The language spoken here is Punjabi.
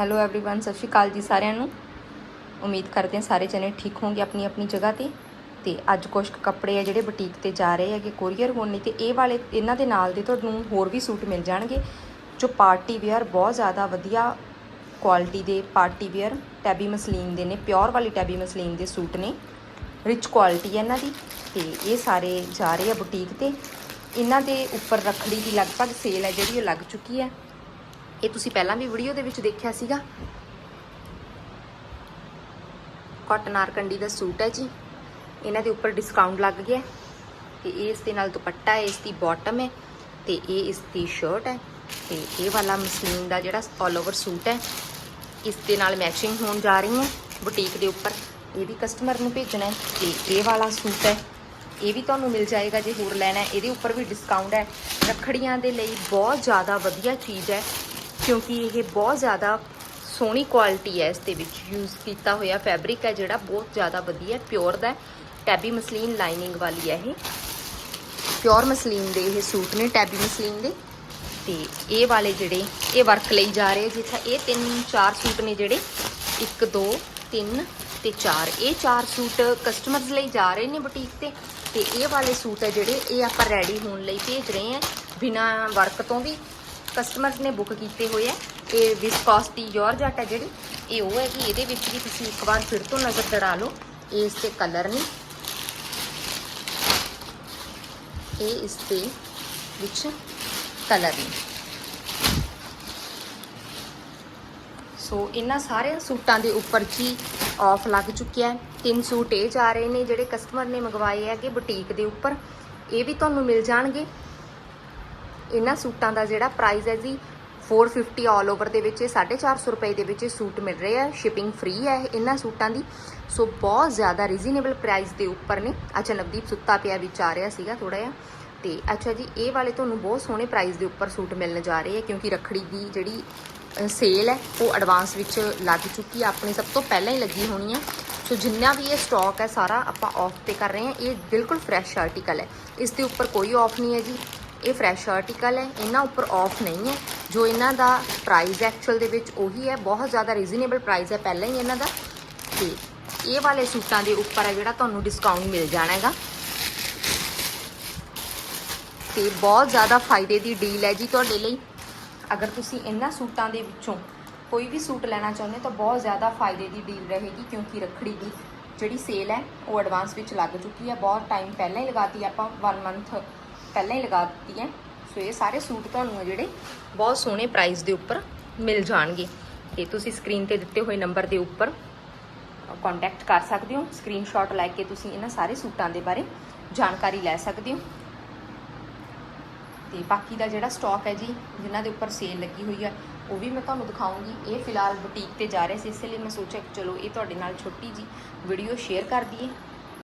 ਹੈਲੋ एवरीवन ਸਤਿ ਸ਼੍ਰੀ ਅਕਾਲ ਜੀ ਸਾਰਿਆਂ ਨੂੰ ਉਮੀਦ ਕਰਦੇ ਹਾਂ ਸਾਰੇ ਜਣੇ ਠੀਕ ਹੋਣਗੇ ਆਪਣੀ ਆਪਣੀ ਜਗ੍ਹਾ ਤੇ ਤੇ ਅੱਜ ਕੁਝ ਕੁ ਕੱਪੜੇ ਆ ਜਿਹੜੇ ਬੁਟੀਕ ਤੇ ਜਾ ਰਹੇ ਹੈਗੇ ਕੋਰੀਅਰ ਹੋਣ ਨਹੀਂ ਤੇ ਇਹ ਵਾਲੇ ਇਹਨਾਂ ਦੇ ਨਾਲ ਦੇ ਤੁਹਾਨੂੰ ਹੋਰ ਵੀ ਸੂਟ ਮਿਲ ਜਾਣਗੇ ਜੋ ਪਾਰਟੀ ਵੇਅਰ ਬਹੁਤ ਜ਼ਿਆਦਾ ਵਧੀਆ ਕੁਆਲਿਟੀ ਦੇ ਪਾਰਟੀ ਵੇਅਰ ਟੈਬੀ ਮਸਲੀਨ ਦੇ ਨੇ ਪਿਓਰ ਵਾਲੀ ਟੈਬੀ ਮਸਲੀਨ ਦੇ ਸੂਟ ਨੇ ਰਿਚ ਕੁਆਲਿਟੀ ਹੈ ਇਹਨਾਂ ਦੀ ਤੇ ਇਹ ਸਾਰੇ ਜਾ ਰਹੇ ਆ ਬੁਟੀਕ ਤੇ ਇਹਨਾਂ ਦੇ ਉੱਪਰ ਰੱਖੜੀ ਦੀ ਲਗਭਗ ਸੇਲ ਹੈ ਜਿਹੜੀ ਉਹ ਲੱਗ ਚੁੱਕੀ ਹੈ ਇਹ ਤੁਸੀਂ ਪਹਿਲਾਂ ਵੀ ਵੀਡੀਓ ਦੇ ਵਿੱਚ ਦੇਖਿਆ ਸੀਗਾ। ਕਾਟਨ ਆਰਕੰਡੀ ਦਾ ਸੂਟ ਹੈ ਜੀ। ਇਹਨਾਂ ਦੇ ਉੱਪਰ ਡਿਸਕਾਊਂਟ ਲੱਗ ਗਿਆ ਹੈ। ਤੇ ਇਹ ਇਸ ਦੇ ਨਾਲ ਦੁਪੱਟਾ ਹੈ, ਇਸ ਦੀ ਬਾਟਮ ਹੈ ਤੇ ਇਹ ਇਸ ਦੀ ਸ਼ਰਟ ਹੈ ਤੇ ਇਹ ਵਾਲਾ ਮਸਲੀਨ ਦਾ ਜਿਹੜਾ ਆਲ ਓਵਰ ਸੂਟ ਹੈ, ਇਸ ਦੇ ਨਾਲ ਮੈਚਿੰਗ ਹੋਣ ਜਾ ਰਹੀ ਹੈ। ਬੁਟੀਕ ਦੇ ਉੱਪਰ ਇਹ ਵੀ ਕਸਟਮਰ ਨੂੰ ਭੇਜਣਾ ਹੈ ਤੇ ਇਹ ਵਾਲਾ ਸੂਟ ਹੈ। ਇਹ ਵੀ ਤੁਹਾਨੂੰ ਮਿਲ ਜਾਏਗਾ ਜੇ ਹੋਰ ਲੈਣਾ ਹੈ। ਇਹਦੇ ਉੱਪਰ ਵੀ ਡਿਸਕਾਊਂਟ ਹੈ। ਰੱਖੜੀਆਂ ਦੇ ਲਈ ਬਹੁਤ ਜ਼ਿਆਦਾ ਵਧੀਆ ਚੀਜ਼ ਹੈ। ਕਿਉਂਕਿ ਇਹ ਬਹੁਤ ਜ਼ਿਆਦਾ ਸੋਹਣੀ ਕੁਆਲਿਟੀ ਹੈ ਇਸ ਦੇ ਵਿੱਚ। ਯੂਜ਼ ਕੀਤਾ ਹੋਇਆ ਫੈਬਰਿਕ ਹੈ ਜਿਹੜਾ ਬਹੁਤ ਜ਼ਿਆਦਾ ਵਧੀਆ ਪਿਓਰ ਦਾ ਟੈਬੀ ਮਸਲੀਨ ਲਾਈਨਿੰਗ ਵਾਲੀ ਹੈ ਇਹ। ਪਿਓਰ ਮਸਲੀਨ ਦੇ ਇਹ ਸੂਟ ਨੇ ਟੈਬੀ ਮਸਲੀਨ ਦੇ। ਤੇ ਇਹ ਵਾਲੇ ਜਿਹੜੇ, ਇਹ ਵਰਕ ਲਈ ਜਾ ਰਹੇ ਜਿੱਥੇ ਇਹ ਤਿੰਨ, ਚਾਰ ਸੂਟ ਨੇ ਜਿਹੜੇ। 1 2 3 ਤੇ 4 ਇਹ ਚਾਰ ਸੂਟ ਕਸਟਮਰਸ ਲਈ ਜਾ ਰਹੇ ਨੇ ਬੁਟੀਕ ਤੇ। ਤੇ ਇਹ ਵਾਲੇ ਸੂਟ ਹੈ ਜਿਹੜੇ, ਇਹ ਆਪਾਂ ਰੈਡੀ ਹੋਣ ਲਈ ਭੇਜ ਰਹੇ ਹਾਂ ਬਿਨਾ ਵਰਕ ਤੋਂ ਵੀ ਕਸਟਮਰਸ ਨੇ ਬੁੱਕ ਕੀਤੇ ਹੋਏ ਹੈ ਇਹ ਵਿਸਕੋਸਟੀ ਜਾਰਜਟ ਹੈ ਜਿਹੜੀ। ਇਹ ਉਹ ਹੈ ਕਿ ਇਹਦੇ ਵਿੱਚ ਵੀ ਤੁਸੀਂ ਇੱਕ ਵਾਰ ਫਿਰ ਤੋਂ ਨਜ਼ਰ ਦੜਾ ਲਓ। ਇਹ ਇਸ ਤੇ ਕਲਰ ਨੇ ਇਹ ਇਸ ਦੇ ਵਿੱਚ ਕਲਰ ਨੇ ਸੋ ਇਹਨਾਂ ਸਾਰੇ ਸੂਟਾਂ ਦੇ ਉੱਪਰ ਜੀ ਆਫ ਲੱਗ ਚੁੱਕਿਆ ਹੈ? ਤਿੰਨ ਸੂਟ ਇਹ ਜਾ ਰਹੇ ਨੇ ਜਿਹੜੇ ਕਸਟਮਰ ਨੇ ਮੰਗਵਾਏ ਹੈਗੇ ਬੁਟੀਕ ਦੇ ਉੱਪਰ। ਇਹ ਵੀ ਤੁਹਾਨੂੰ ਮਿਲ ਜਾਣਗੇ। ਇਹਨਾਂ ਸੂਟਾਂ ਦਾ ਜਿਹੜਾ ਪ੍ਰਾਈਸ ਹੈ ਜੀ 450 ਆਲ ਓਵਰ ਦੇ ਵਿੱਚ, ਇਹ 450 ਰੁਪਏ ਦੇ ਵਿੱਚ ਇਹ ਸੂਟ ਮਿਲ ਰਹੇ ਆ ਸ਼ਿਪਿੰਗ ਫ੍ਰੀ ਹੈ ਇਹਨਾਂ ਸੂਟਾਂ ਦੀ। ਸੋ ਬਹੁਤ ਜ਼ਿਆਦਾ ਰੀਜ਼ਨੇਬਲ ਪ੍ਰਾਈਸ ਦੇ ਉੱਪਰ ਨੇ। ਅੱਛਾ, ਨਵਦੀਪ ਸੁੱਤਾ ਪਿਆ, ਵਿੱਚ ਆ ਰਿਹਾ ਸੀਗਾ ਥੋੜਾ ਜਿਹਾ। ਤੇ ਅੱਛਾ ਜੀ, ਇਹ ਵਾਲੇ ਤੁਹਾਨੂੰ ਬਹੁਤ ਸੋਹਣੇ ਪ੍ਰਾਈਸ ਦੇ ਉੱਪਰ ਸੂਟ ਮਿਲਣ ਜਾ ਰਹੇ ਆ, ਕਿਉਂਕਿ ਰੱਖੜੀ ਦੀ ਜਿਹੜੀ ਸੇਲ ਹੈ, ਉਹ ਐਡਵਾਂਸ ਵਿੱਚ ਲੱਗ ਚੁੱਕੀ ਹੈ ਆਪਣੇ ਸਭ ਤੋਂ ਪਹਿਲਾਂ ਹੀ ਲੱਗੀ ਹੋਣੀ ਆ। ਸੋ ਜਿੰਨਾ ਵੀ ਇਹ ਸਟਾਕ ਹੈ, ਸਾਰਾ ਆਪਾਂ ਆਫ ਤੇ ਕਰ ਰਹੇ ਹਾਂ ਇਹ ਬਿਲਕੁਲ ਫਰੈਸ਼ ਆਰਟੀਕਲ ਹੈ। ਇਸ ਦੇ ਉੱਪਰ ਕੋਈ ਆਫ ਨਹੀਂ ਹੈ ਜੀ। ਇਹ ਫਰੈਸ਼ ਆਰਟੀਕਲ ਹੈ। ਇਹਨਾਂ ਉੱਪਰ ਆਫ ਨਹੀਂ ਹੈ। ਜੋ ਇਹਨਾਂ ਦਾ ਪ੍ਰਾਈਸ ਐਕਚੁਅਲ ਦੇ ਵਿੱਚ ਉਹੀ ਹੈ। ਬਹੁਤ ਜ਼ਿਆਦਾ ਰੀਜ਼ਨੇਬਲ ਪ੍ਰਾਈਸ ਹੈ। ਪਹਿਲਾਂ ਹੀ ਇਹਨਾਂ ਦਾ। ਤੇ ਇਹ ਵਾਲੇ ਸੂਟਾਂ ਦੇ ਉੱਪਰ ਹੈ ਜਿਹੜਾ ਤੁਹਾਨੂੰ ਡਿਸਕਾਊਂਟ ਮਿਲ ਜਾਣਾ ਹੈਗਾ। ਤੇ ਬਹੁਤ ਜ਼ਿਆਦਾ ਫਾਇਦੇ ਦੀ ਡੀਲ ਹੈ ਜੀ ਤੁਹਾਡੇ ਲਈ। ਅਗਰ ਤੁਸੀਂ ਇਹਨਾਂ ਸੂਟਾਂ ਦੇ ਵਿੱਚੋਂ ਕੋਈ ਵੀ ਸੂਟ ਲੈਣਾ ਚਾਹੁੰਦੇ ਹੋ ਤਾਂ ਬਹੁਤ ਜ਼ਿਆਦਾ ਫਾਇਦੇ ਦੀ ਡੀਲ ਰਹੇਗੀ। ਕਿਉਂਕਿ ਰੱਖੜੀ ਦੀ ਜਿਹੜੀ ਸੇਲ ਹੈ, ਉਹ ਐਡਵਾਂਸ ਵਿੱਚ ਲੱਗ ਚੁੱਕੀ ਹੈ। ਬਹੁਤ ਟਾਈਮ ਪਹਿਲਾਂ ਹੀ ਲਗਾਤੀ ਆਪਾਂ। 1 ਮੰਥ ਪਹਿਲਾਂ ਹੀ ਲਗਾ ਦਿੱਤੀ ਹੈ। ਸੋ ਇਹ ਸਾਰੇ ਸੂਟ ਤੁਹਾਨੂੰ ਆ ਜਿਹੜੇ ਬਹੁਤ ਸੋਹਣੇ ਪ੍ਰਾਈਸ ਦੇ ਉੱਪਰ ਮਿਲ ਜਾਣਗੇ। ਤੇ ਤੁਸੀਂ ਸਕਰੀਨ ਤੇ ਦਿੱਤੇ ਹੋਏ ਨੰਬਰ ਦੇ ਉੱਪਰ ਕੰਟੈਕਟ ਕਰ ਸਕਦੇ ਹੋ। ਸਕਰੀਨਸ਼ਾਟ ਲੈ ਕੇ ਤੁਸੀਂ ਇਹਨਾਂ ਸਾਰੇ ਸੂਟਾਂ ਦੇ ਬਾਰੇ ਜਾਣਕਾਰੀ ਲੈ ਸਕਦੇ ਹੋ। ਤੇ ਬਾਕੀ ਦਾ ਜਿਹੜਾ ਸਟਾਕ ਹੈ ਜੀ, ਜਿਨ੍ਹਾਂ ਦੇ ਉੱਪਰ ਸੇਲ ਲੱਗੀ ਹੋਈ ਹੈ ਉਹ ਵੀ ਮੈਂ ਤੁਹਾਨੂੰ ਦਿਖਾਉਂਗੀ। ਇਹ ਫਿਲਹਾਲ ਬੁਟੀਕ ਤੇ ਜਾ ਰਹੇ ਸੀ, ਇਸ ਲਈ ਮੈਂ ਸੋਚਿਆ ਕਿ ਚਲੋ ਇਹ ਤੁਹਾਡੇ ਨਾਲ ਛੋਟੀ ਜੀ ਵੀਡੀਓ ਸ਼ੇਅਰ ਕਰ ਦਈਏ।